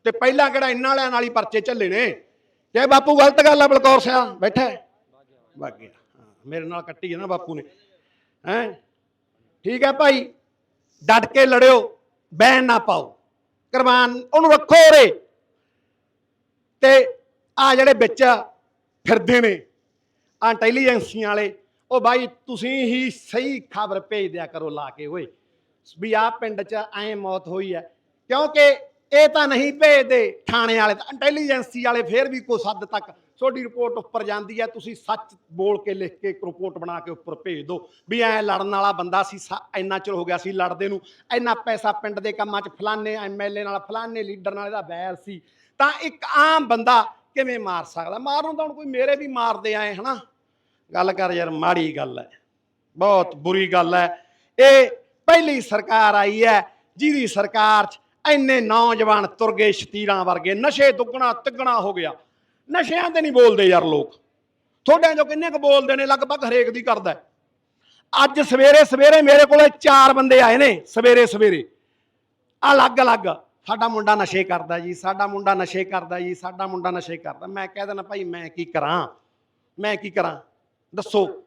ਤੇ ਪਹਿਲਾਂ ਕਿਹੜਾ ਇੰਨਾਂ ਵਾਲਿਆਂ ਨਾਲ ਹੀ ਪਰਚੇ ਝੱਲੇ ਨੇ? ਤੇ ਬਾਪੂ ਗਲਤ ਗੱਲ ਆ, ਬਲਕੌਰ ਸਿਆ ਬੈਠਾ ਵਗ ਗਿਆ। ਮੇਰੇ ਨਾਲ ਕੱਟੀ ਹੈ ਨਾ ਬਾਪੂ ਨੇ। ਹੈ? ਠੀਕ ਹੈ ਭਾਈ, ਡਟ ਕੇ ਲੜਿਓ ਬੈਨ ਨਾ ਪਾਓ। ਕੁਰਬਾਨ ਉਹਨੂੰ ਰੱਖੋ ਰੇ ਤੇ ਆ ਜਿਹੜੇ ਵਿੱਚ ਫਿਰਦੇ ਨੇ ਆ ਇੰਟੈਲੀਜੈਂਸੀਆਂ ਵਾਲੇ ਉਹ ਬਾਈ, ਤੁਸੀਂ ਹੀ ਸਹੀ ਖਬਰ ਭੇਜ ਦਿਆ ਕਰੋ ਲਾ ਕੇ ਓਏ। ਵੀ ਆ ਪਿੰਡ 'ਚ ਐ ਮੌਤ ਹੋਈ ਹੈ ਕਿਉਂਕਿ ਇਹ ਤਾਂ ਨਹੀਂ ਭੇਜਦੇ ਥਾਣੇ ਵਾਲੇ ਤਾਂ। ਇੰਟੈਲੀਜੈਂਸੀ ਵਾਲੇ ਫੇਰ ਵੀ ਕੁਛ ਹੱਦ ਤੱਕ ਤੁਹਾਡੀ ਰਿਪੋਰਟ ਉੱਪਰ ਜਾਂਦੀ ਹੈ ਤੁਸੀਂ ਸੱਚ ਬੋਲ ਕੇ ਲਿਖ ਕੇ ਇੱਕ ਰਿਪੋਰਟ ਬਣਾ ਕੇ ਉੱਪਰ ਭੇਜ ਦਿਓ ਵੀ ਐ ਲੜਨ ਵਾਲਾ ਬੰਦਾ ਸੀ, ਸਾ- ਇੰਨਾ ਚਿਰ ਹੋ ਗਿਆ ਸੀ ਲੜਦੇ ਨੂੰ। ਇੰਨਾ ਪੈਸਾ ਪਿੰਡ ਦੇ ਕੰਮਾਂ 'ਚ ਫਲਾਣੇ ਐਮਐਲਏ ਨਾਲ ਫਲਾਣੇ ਲੀਡਰ ਨਾਲ ਇਹਦਾ ਬੈਰ ਸੀ। ਤਾਂ ਇੱਕ ਆਮ ਬੰਦਾ ਕਿਵੇਂ ਮਾਰ ਸਕਦਾ? ਮਾਰਨ ਤਾਂ ਹੁਣ ਕੋਈ ਮੇਰੇ ਵੀ ਮਾਰਦੇ ਆਏ, ਹਨਾ? ਗੱਲ ਕਰ ਯਾਰ, ਮਾੜੀ ਗੱਲ ਹੈ। ਬਹੁਤ ਬੁਰੀ ਗੱਲ ਹੈ। ਇਹ ਪਹਿਲੀ ਸਰਕਾਰ ਆਈ ਹੈ, ਜਿਹਦੀ ਸਰਕਾਰ 'ਚ ਇੰਨੇ ਨੌਜਵਾਨ ਤੁਰ ਗਏ ਸ਼ਤੀਰਾਂ ਵਰਗੇ, ਨਸ਼ੇ ਦੁੱਗਣਾ ਤਿੱਗਣਾ ਹੋ ਗਿਆ। ਨਸ਼ਿਆਂ ਤੇ ਨਹੀਂ ਬੋਲਦੇ ਯਾਰ ਲੋਕ। ਤੁਹਾਡਿਆਂ ਚੋਂ ਕਿੰਨੇ ਕੁ ਬੋਲਦੇ ਨੇ, ਲਗਭਗ ਹਰੇਕ ਦੀ ਕਰਦਾ ਅੱਜ ਸਵੇਰੇ ਸਵੇਰੇ ਮੇਰੇ ਕੋਲੇ ਚਾਰ ਬੰਦੇ ਆਏ ਨੇ, ਸਵੇਰੇ ਸਵੇਰੇ। ਅਲੱਗ-ਅਲੱਗ ਸਾਡਾ ਮੁੰਡਾ ਨਸ਼ੇ ਕਰਦਾ ਜੀ, ਸਾਡਾ ਮੁੰਡਾ ਨਸ਼ੇ ਕਰਦਾ ਜੀ, ਸਾਡਾ ਮੁੰਡਾ ਨਸ਼ੇ ਕਰਦਾ। ਮੈਂ ਕਹਿ ਦਿੰਦਾ, ਭਾਈ ਮੈਂ ਕੀ ਕਰਾਂ? ਮੈਂ ਕੀ ਕਰਾਂ? ਦੱਸੋ।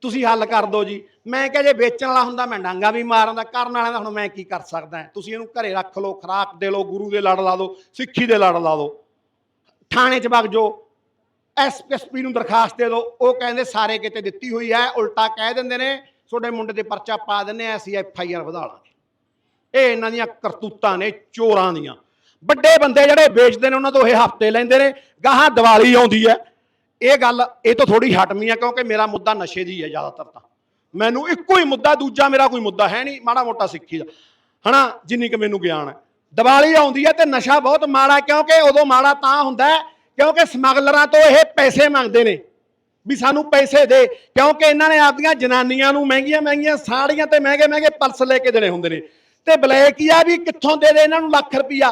ਤੁਸੀਂ ਹੱਲ ਕਰ ਦਿਓ ਜੀ। ਮੈਂ ਕਿਹਾ ਜੇ ਵੇਚਣ ਵਾਲਾ ਹੁੰਦਾ, ਮੈਂ ਡਾਂਗਾ ਵੀ ਮਾਰਨ ਦਾ ਕਰਨ ਵਾਲਿਆਂ ਦਾ ਹੁਣ ਮੈਂ ਕੀ ਕਰ ਸਕਦਾ ਤੁਸੀਂ ਇਹਨੂੰ ਘਰੇ ਰੱਖ ਲਓ, ਖਰਾਕ ਦੇ ਲਓ, ਗੁਰੂ ਦੇ ਲੜ ਲਾ ਦਿਓ, ਸਿੱਖੀ ਦੇ ਲੜ ਲਾ ਦਿਓ। ਥਾਣੇ 'ਚ ਵਗ ਜਾਓ। ਐਸਪੀਐਸਪੀ ਨੂੰ ਦਰਖਾਸਤ ਦੇ ਦਿਓ। ਉਹ ਕਹਿੰਦੇ ਸਾਰੇ ਕਿਤੇ ਦਿੱਤੀ ਹੋਈ ਹੈ, ਉਲਟਾ ਕਹਿ ਦਿੰਦੇ ਨੇ, ਤੁਹਾਡੇ ਮੁੰਡੇ ਤੇ ਪਰਚਾ ਪਾ ਦਿੰਦੇ ਆ ਅਸੀਂ ਐਫ ਆਈ ਆਰ ਵਧਾ ਲਾਂਗੇ। ਇਹ ਇਹਨਾਂ ਦੀਆਂ ਕਰਤੂਤਾਂ ਨੇ, ਚੋਰਾਂ ਦੀਆਂ। ਵੱਡੇ ਬੰਦੇ ਜਿਹੜੇ ਵੇਚਦੇ ਨੇ, ਉਹਨਾਂ ਤੋਂ ਇਹ ਹਫ਼ਤੇ ਲੈਂਦੇ ਨੇ। ਗਾਹਾਂ ਦੀਵਾਲੀ ਆਉਂਦੀ ਹੈ। ਇਹ ਗੱਲ, ਇਹ ਤੋਂ ਥੋੜੀ ਹਟਮੀ ਹੈ ਕਿਉਂਕਿ ਮੇਰਾ ਮੁੱਦਾ ਨਸ਼ੇ ਦੀ ਹੈ ਜ਼ਿਆਦਾਤਰ ਤਾਂ। ਮੈਨੂੰ ਇੱਕੋ ਹੀ ਮੁੱਦਾ, ਦੂਜਾ ਮੇਰਾ ਕੋਈ ਮੁੱਦਾ ਹੈ ਨਹੀਂ, ਮਾੜਾ ਮੋਟਾ ਸਿੱਖੀ ਦਾ। ਹਨਾ, ਜਿੰਨੀ ਕਿ ਮੈਨੂੰ ਗਿਆਨ ਹੈ। ਦੀਵਾਲੀ ਆਉਂਦੀ ਹੈ ਤੇ ਨਸ਼ਾ ਬਹੁਤ ਮਾੜਾ, ਕਿਉਂਕਿ ਉਦੋਂ ਮਾੜਾ ਤਾਂ ਹੁੰਦਾ ਕਿਉਂਕਿ ਸਮਗਲਰਾਂ ਤੋਂ ਇਹ ਪੈਸੇ ਮੰਗਦੇ ਨੇ। ਵੀ ਸਾਨੂੰ ਪੈਸੇ ਦੇ, ਕਿਉਂਕਿ ਇਹਨਾਂ ਨੇ ਆਪਦੀਆਂ ਜਨਾਨੀਆਂ ਨੂੰ ਮਹਿੰਗੀਆਂ ਮਹਿੰਗੀਆਂ ਸਾੜੀਆਂ ਤੇ ਮਹਿੰਗੇ ਮਹਿੰਗੇ ਪਰਸ ਲੈ ਕੇ ਦੇਣੇ ਹੁੰਦੇ ਨੇ। ਤੇ ਬਲੈਕੀਆ ਵੀ ਕਿੱਥੋਂ ਦੇ ਦੇ ਇਹਨਾਂ ਨੂੰ ਲੱਖ ਰੁਪਈਆ।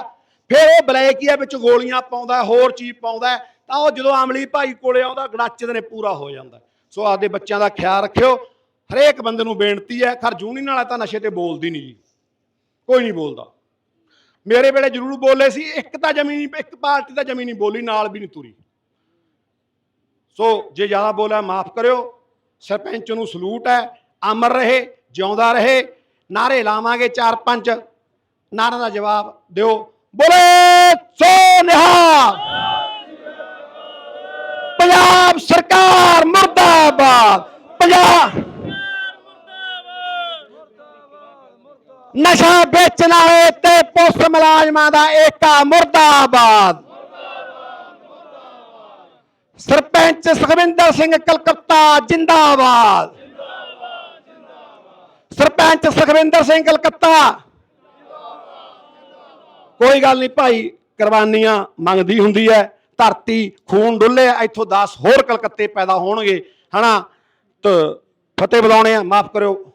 ਫਿਰ ਇਹ ਬਲੈਕੀਆ ਵਿੱਚ ਗੋਲੀਆਂ ਪਾਉਂਦਾ, ਹੋਰ ਚੀਜ਼ ਪਾਉਂਦਾ ਤਾਂ ਉਹ ਜਦੋਂ ਆਮਲੀ ਭਾਈ ਕੋਲੇ ਆਉਂਦਾ, ਗੜਾਚੇ ਦੇ ਨੇ ਪੂਰਾ ਹੋ ਜਾਂਦਾ। ਸੋ ਆਪਦੇ ਬੱਚਿਆਂ ਦਾ ਖਿਆਲ ਰੱਖਿਓ। ਹਰੇਕ ਬੰਦੇ ਨੂੰ ਬੇਨਤੀ ਹੈ, ਖਰ ਜੂਨੀ ਨਾਲ ਤਾਂ ਨਸ਼ੇ ਤੇ ਬੋਲਦੀ ਨਹੀਂ ਜੀ। ਕੋਈ ਨਹੀਂ ਬੋਲਦਾ। ਮੇਰੇ ਵੇਲੇ ਜ਼ਰੂਰ ਬੋਲੇ ਸੀ, ਇੱਕ ਤਾਂ ਜ਼ਮੀਨੀ ਇੱਕ ਪਾਰਟੀ ਤਾਂ ਜ਼ਮੀਨ ਨਹੀਂ ਬੋਲੀ, ਨਾਲ ਵੀ ਨਹੀਂ ਤੁਰੀ। ਸੋ ਜੇ ਜ਼ਿਆਦਾ ਬੋਲਿਆ, ਮਾਫ ਕਰਿਓ। ਸਰਪੰਚ ਨੂੰ ਸਲੂਟ ਹੈ, ਅਮਰ ਰਹੇ, ਜਿਉਂਦਾ ਰਹੇ। ਨਾਰੇ ਲਾਵਾਂਗੇ ਚਾਰ ਪੰਜ। ਨਾਰਿਆਂ ਦਾ ਜਵਾਬ ਦਿਓ। ਬੋਲੇ, ਸੋ ਨਿਹਾਲ! ਪੰਜਾਬ ਸਰਕਾਰ ਮੁਰਦਾਬਾਦ। ਪੰਜਾਬ ਨਸ਼ਾ ਵੇਚਣ ਵਾਲੇ ਤੇ ਪੁਲਿਸ ਮੁਲਾਜ਼ਮਾਂ ਦਾ ਏਕਾ ਮੁਰਦਾਬਾਦ। ਸਰਪੰਚ ਸੁਖਵਿੰਦਰ ਸਿੰਘ ਕਲਕੱਤਾ ਜਿੰਦਾਬਾਦ। ਸਰਪੰਚ ਸੁਖਵਿੰਦਰ ਸਿੰਘ ਕਲਕੱਤਾ। ਕੋਈ ਗੱਲ ਨਹੀਂ ਭਾਈ, ਕੁਰਬਾਨੀਆਂ ਮੰਗਦੀ ਹੁੰਦੀ ਹੈ। ਧਰਤੀ, ਖੂਨ ਡੁੱਲੇ ਇੱਥੋਂ 10 ਹੋਰ ਕਲਕੱਤੇ ਪੈਦਾ ਹੋਣਗੇ। ਹਨਾ? ਤੇ ਫਤਿਹ ਬੁਲਾਉਣੇ ਆ, ਮਾਫ ਕਰਿਓ।